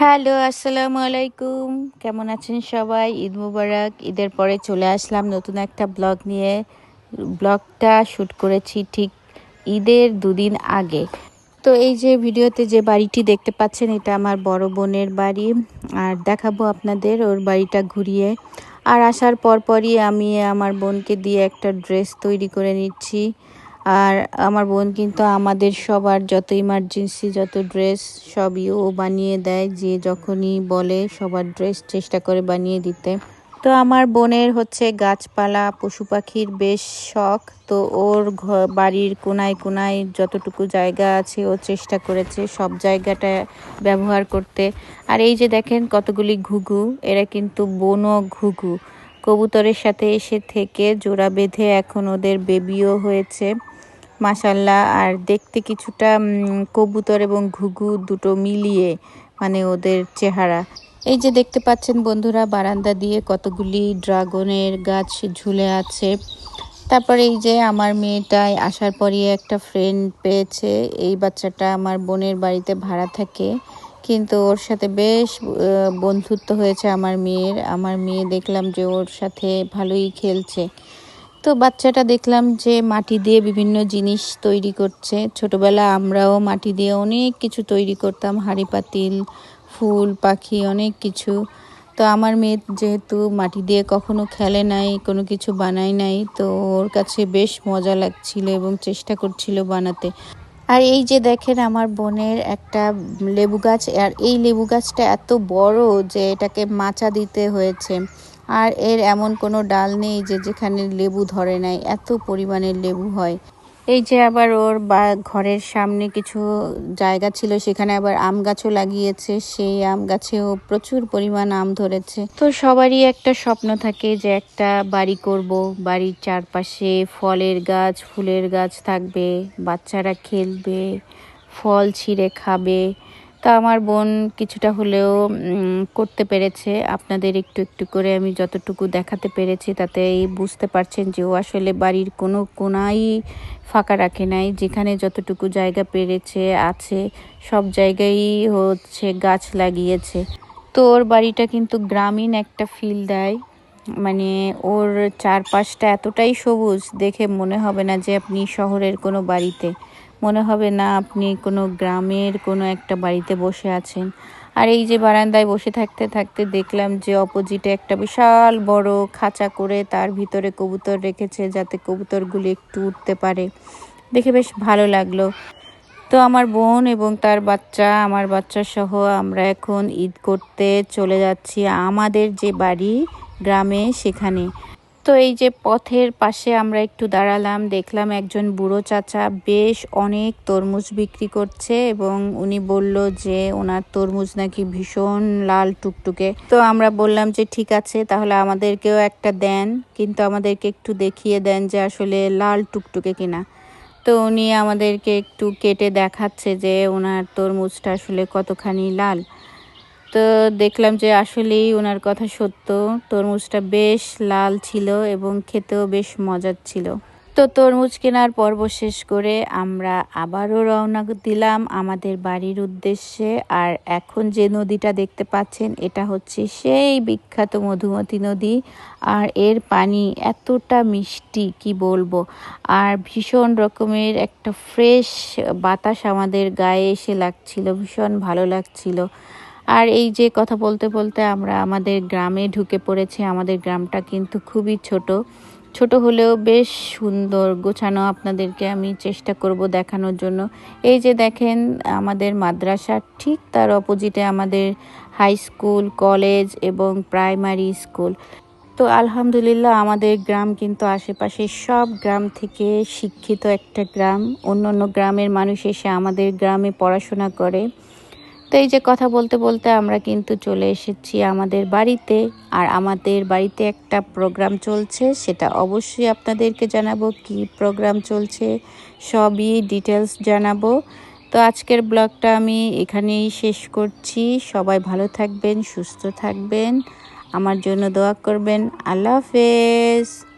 Hello, আসসালামু আলাইকুম। কেমন আছেন সবাই? ঈদ মুবারক। ঈদের পরে চলে আসলাম নতুন একটা ব্লগ নিয়ে। ব্লগটা শ্যুট করেছি ঠিক ঈদের দুদিন আগে। তো এই যে ভিডিওতে যে বাড়িটি দেখতে পাচ্ছেন, এটা আমার বড় বোনের বাড়ি। আর দেখাবো আপনাদের ওর বাড়িটা ঘুরিয়ে। আর আসার পরপরই আমি আমার বোনকে দিয়ে একটা ড্রেস তৈরি করে নিচ্ছি। আর আমার বোন কিন্তু আমাদের সবার যত ইমার্জেন্সি যত ড্রেস সবই ও বানিয়ে দেয়। যে যখনই বলে সবার ড্রেস চেষ্টা করে বানিয়ে দিতে। তো আমার বোনের হচ্ছে গাছপালা, পশু পাখির বেশ শখ। তো ওর বাড়ির কোনায় কোনায় যতটুকু জায়গা আছে ও চেষ্টা করেছে সব জায়গাটা ব্যবহার করতে। আর এই যে দেখেন কতগুলি ঘুঘু, এরা কিন্তু বনো ঘুঘু। কবুতরের সাথে এসে থেকে জোড়া বেঁধে এখন ওদের বেবিও হয়েছে। মাসাল্লাহ আর দেখতে কিছুটা কবুতর এবং ঘুঘু দুটো মিলিয়ে মানে ওদের চেহারা। এই যে দেখতে পাচ্ছেন বন্ধুরা, বারান্দা দিয়ে কতগুলি ড্রাগনের গাছ ঝুলে আছে। তারপরে এই যে আমার মেয়েটাই আসার পরই একটা ফ্রেন্ড পেয়েছে, এই বাচ্চাটা আমার বোনের বাড়িতে ভাড়া থাকে। কিন্তু ওর সাথে বেশ বন্ধুত্ব হয়েছে আমার মেয়ের। আমার মেয়ে দেখলাম যে ওর সাথে ভালোই খেলছে। তো বাচ্চাটা দেখলাম যে মাটি দিয়ে বিভিন্ন জিনিস তৈরি করছে। ছোটবেলা আমরাও মাটি দিয়ে অনেক কিছু তৈরি করতাম, হাঁড়ি, পাতিল, ফুল, পাখি, অনেক কিছু। তো আমার মেয়ে যেহেতু মাটি দিয়ে কখনো খেলে নাই, কোনো কিছু বানায় নাই, তো ওর কাছে বেশ মজা লাগছিল এবং চেষ্টা করছিল বানাতে। আর এই যে দেখেন আমার বোনের একটা লেবু গাছ, আর এই লেবু গাছটা এত বড় যে এটাকে মাচা দিতে হয়েছে। আর এর এমন কোনো ডাল নেই যে যেখানে লেবু ধরে নাই, এত পরিমাণের লেবু হয়। এই যে আবার ওর বা, ঘরের সামনে কিছু জায়গা ছিল, সেখানে আবার আম গাছও লাগিয়েছে। সেই আম গাছেও প্রচুর পরিমাণ আম ধরেছে। তো সবারই একটা স্বপ্ন থাকে যে একটা বাড়ি করব। বাড়ির চারপাশে ফলের গাছ, ফুলের গাছ থাকবে, বাচ্চারা খেলবে, ফল ছিঁড়ে খাবে। তা আমার বোন কিছুটা হলেও করতে পেরেছে। আপনাদের একটু একটু করে আমি যতটুকু দেখাতে পেরেছি তাতে বুঝতে পারছেন যে ও আসলে বাড়ির কোনো কোনাই ফাঁকা রাখে নাই। যেখানে যতটুকু জায়গা পেরেছে, আছে, সব জায়গায় হচ্ছে গাছ লাগিয়েছে। তো ওর বাড়িটা কিন্তু গ্রামীণ একটা ফিল দেয়। মানে ওর চারপাশটা এতটাই সবুজ, দেখে মনে হবে না যে আপনি শহরের কোনো বাড়িতে। মনে হবে, না, আপনি কোনো গ্রামের কোনো একটা বাড়িতে বসে আছেন। আর এই যে বারান্দায় বসে থাকতে থাকতে দেখলাম যে অপোজিটে একটা বিশাল বড় খাঁচা করে তার ভিতরে কবুতর রেখেছে যাতে কবুতরগুলি একটু উঠতে পারে। দেখে বেশ ভালো লাগল। তো আমার বোন এবং তার বাচ্চা, আমার বাচ্চা সহ আমরা এখন ঈদ করতে চলে যাচ্ছি আমাদের যে বাড়ি গ্রামে সেখানে। তো এই যে পথের পাশে আমরা একটু দাঁড়ালাম, দেখলাম একজন বুড়ো চাচা বেশ অনেক তরমুজ বিক্রি করছে এবং উনি বলল যে ওনার তরমুজ নাকি ভীষণ লাল টুকটুকে। তো আমরা বললাম যে ঠিক আছে, তাহলে আমাদেরকেও একটা দেন, কিন্তু আমাদেরকে একটু দেখিয়ে দেন যে আসলে লাল টুকটুকে কিনা। তো উনি আমাদেরকে একটু কেটে দেখাচ্ছে যে ওনার তরমুজটা আসলে কতখানি লাল। তো দেখলাম যে আসলেই ওনার কথা সত্য। তরমুজটা বেশ লাল ছিল এবং খেতেও বেশ মজার ছিল। তো তরমুজ কেনার পর্ব শেষ করে আমরা আবারও রওনা দিলাম আমাদের বাড়ির উদ্দেশ্যে। আর এখন যে নদীটা দেখতে পাচ্ছেন, এটা হচ্ছে সেই বিখ্যাত মধুমতি নদী। আর এর পানি এতটা মিষ্টি, কি বলব? আর ভীষণ রকমের একটা ফ্রেশ বাতাস আমাদের গায়ে এসে লাগছিল, ভীষণ ভালো লাগছিল। আর এই যে কথা বলতে বলতে আমরা আমাদের গ্রামে ঢুকে পড়েছি, আমাদের গ্রামটা কিন্তু খুবই ছোট। ছোট হলেও বেশ সুন্দর গোছানো আপনাদেরকে আমি চেষ্টা করব দেখানোর জন্য। এই যে দেখেন, আমাদের মাদ্রাসা ঠিক তার অপোজিটে আমাদের হাই স্কুল, কলেজ এবং প্রাইমারি স্কুল। তো আলহামদুলিল্লাহ আমাদের গ্রাম কিন্তু আশেপাশে সব গ্রাম থেকে শিক্ষিত একটা গ্রাম। অন্য অন্য গ্রামের মানুষ এসে আমাদের গ্রামে পড়াশোনা করে। তো এই যে কথা বলতে বলতে আমরা কিন্তু চলে এসেছি আমাদের বাড়িতে। আর আমাদের বাড়িতে একটা প্রোগ্রাম চলছে, সেটা অবশ্যই আপনাদেরকে জানাব কি প্রোগ্রাম চলছে, সবই ডিটেলস জানাব। তো আজকের ব্লগটা আমি এখানেই শেষ করছি। সবাই ভালো থাকবেন, সুস্থ থাকবেন। আমার জন্য দোয়া করবেন। আল্লাহ হাফেজ।